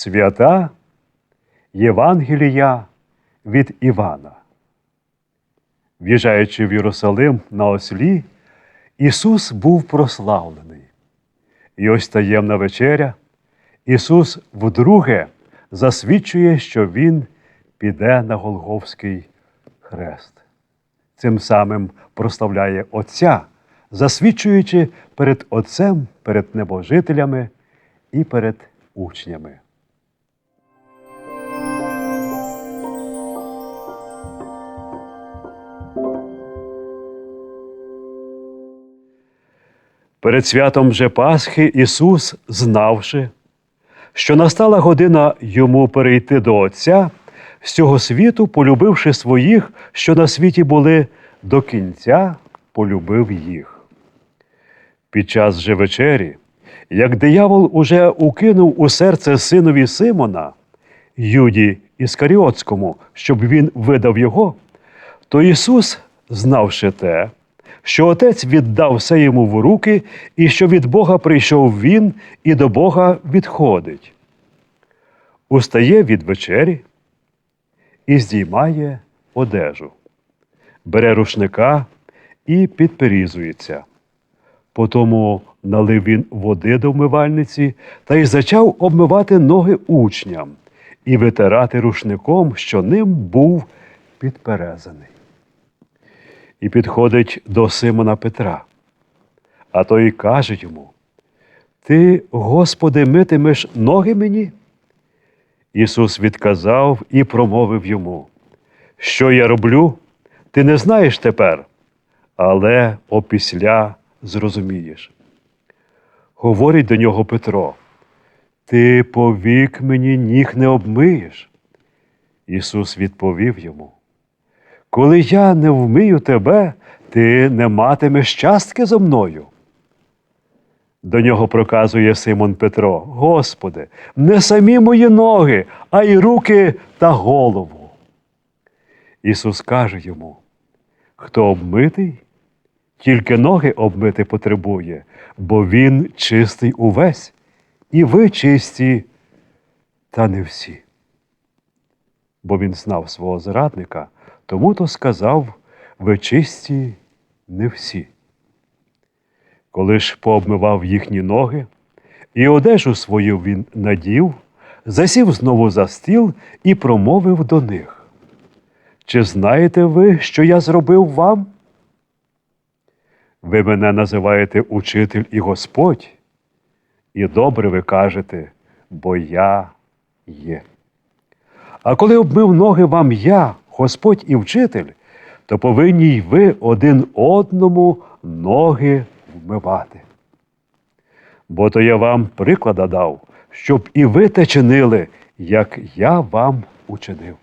Свята Євангелія від Івана. В'їжджаючи в Єрусалим на ослі, Ісус був прославлений. І ось таємна вечеря. Ісус вдруге засвідчує, що Він піде на Голговський хрест. Цим самим прославляє Отця, засвідчуючи перед Отцем, перед небожителями і перед учнями. Перед святом же Пасхи Ісус, знавши, що настала година йому перейти до Отця, з цього світу, полюбивши своїх, що на світі були, до кінця полюбив їх. Під час же вечері, як диявол уже укинув у серце синові Симона, Юді Іскаріотському, щоб він видав його, то Ісус, знавши те, що Отець віддав все йому в руки, і що від Бога прийшов Він і до Бога відходить. Устає від вечері і здіймає одежу, бере рушника і підперізується. Потому налив він води до вмивальниці та й зачав обмивати ноги учням і витирати рушником, що ним був підперезаний. І підходить до Симона Петра. А той каже йому: Ти, Господи, митимеш ноги мені? Ісус відказав і промовив йому: Що я роблю, ти не знаєш тепер, але опісля зрозумієш. Говорить до нього Петро: Ти повік мені ніг не обмиєш. Ісус відповів йому: Коли я не вмию тебе, ти не матимеш частки зо мною. До нього проказує Симон Петро: Господи, не самі мої ноги, а й руки та голову. Ісус каже йому: Хто обмитий, тільки ноги обмити потребує, бо Він чистий увесь, і ви чисті, та не всі. Бо він знав свого зрадника, тому то сказав: ви чисті не всі. Коли ж пообмивав їхні ноги, і одежу свою він надів, засів знову за стіл і промовив до них. Чи знаєте ви, що я зробив вам? Ви мене називаєте учитель і Господь, і добре ви кажете, бо я є. А коли обмив ноги вам я, Господь і вчитель, то повинні й ви один одному ноги вмивати. Бо то я вам приклада дав, щоб і ви те чинили, як я вам учинив.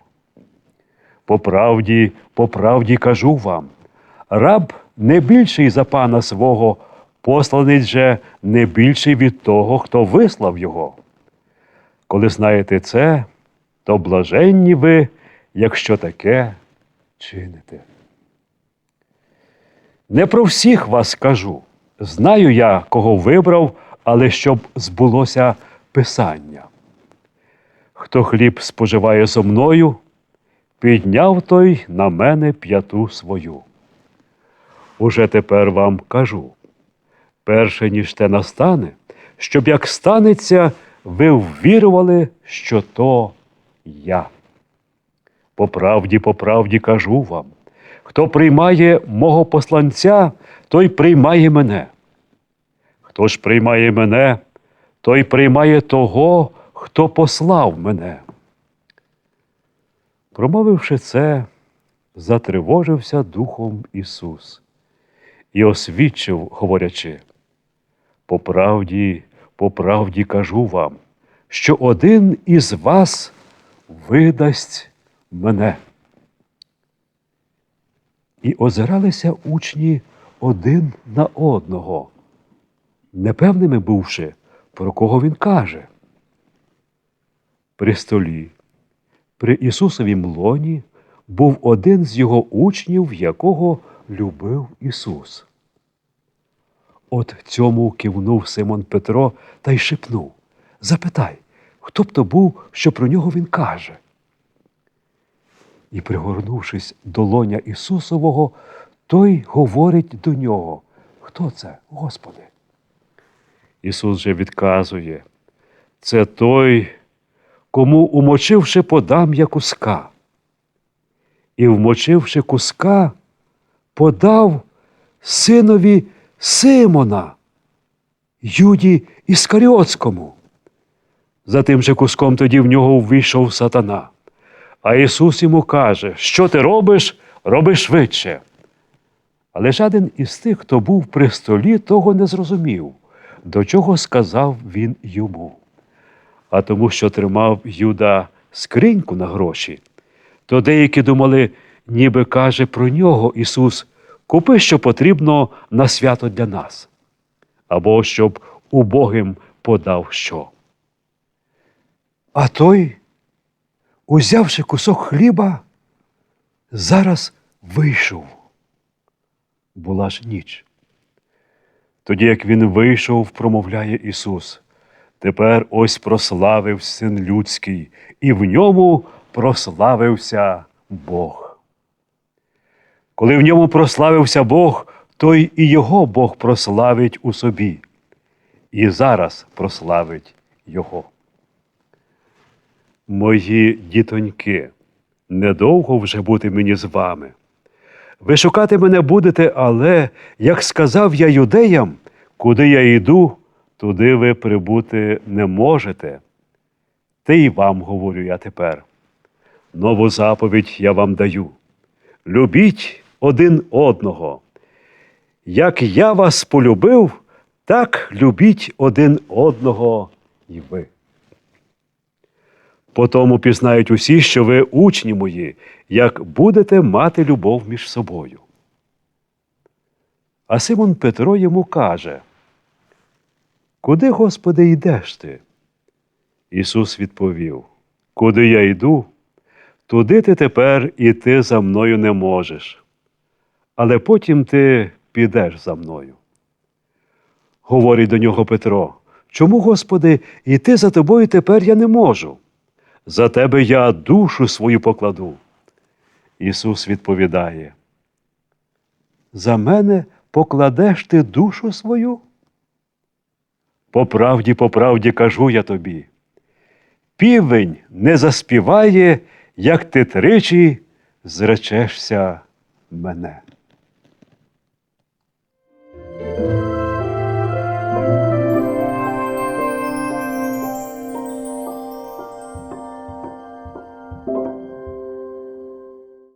По правді, по правді кажу вам, раб не більший за пана свого, посланець же не більший від того, хто вислав його. Коли знаєте це, то блаженні ви, якщо таке чините. Не про всіх вас кажу. Знаю я, кого вибрав, але щоб збулося Писання. Хто хліб споживає зо мною, підняв той на мене п'яту свою. Уже тепер вам кажу перше, ніж те настане, щоб як станеться, ви ввірували, що то я. По правді, по правді кажу вам, хто приймає мого посланця, той приймає мене. Хто ж приймає мене, той приймає того, хто послав мене. Промовивши це, затривожився Духом Ісус і освідчив, говорячи, по правді, по правді кажу вам, що один із вас видасть мене. І озиралися учні один на одного, непевними бувши, про кого він каже. При столі, при Ісусовім лоні, був один з його учнів, якого любив Ісус. От цьому кивнув Симон Петро та й шепнув Запитай, хто б то був, що про нього він каже. І, пригорнувшись до лоня Ісусового, той говорить до нього. Хто це, Господи? Ісус же відказує, це той, кому, умочивши, подам я куска. І, вмочивши куска, подав синові Симона, Юді Іскаріотському. За тим же куском тоді в нього ввійшов сатана. А Ісус йому каже, що ти робиш, роби швидше. Але жаден із тих, хто був при столі, того не зрозумів, до чого сказав він йому. А тому, що тримав Юда скриньку на гроші, то деякі думали, ніби каже про нього Ісус, купи, що потрібно на свято для нас, або щоб убогим подав що. А той, узявши кусок хліба, зараз вийшов. Була ж ніч. Тоді, як він вийшов, промовляє Ісус, тепер ось прославив син людський, і в ньому прославився Бог. Коли в ньому прославився Бог, то й і його Бог прославить у собі, і зараз прославить Його. Мої дітоньки, недовго вже бути мені з вами. Ви шукати мене будете, але, як сказав я юдеям, куди я йду, туди ви прибути не можете. Та й вам говорю я тепер. Нову заповідь я вам даю. Любіть один одного. Як я вас полюбив, так любіть один одного і ви. Потому пізнають усі, що ви учні мої, як будете мати любов між собою. А Симон Петро йому каже: Куди, Господи, йдеш ти? Ісус відповів: Куди я йду, туди ти тепер іти за мною не можеш, але потім ти підеш за мною. Говорить до нього Петро: Чому, Господи, іти за тобою тепер я не можу? За тебе я душу свою покладу. Ісус відповідає: За мене покладеш ти душу свою? По правді, по правді кажу я тобі. Півень не заспіває, як ти тричі зречешся мене.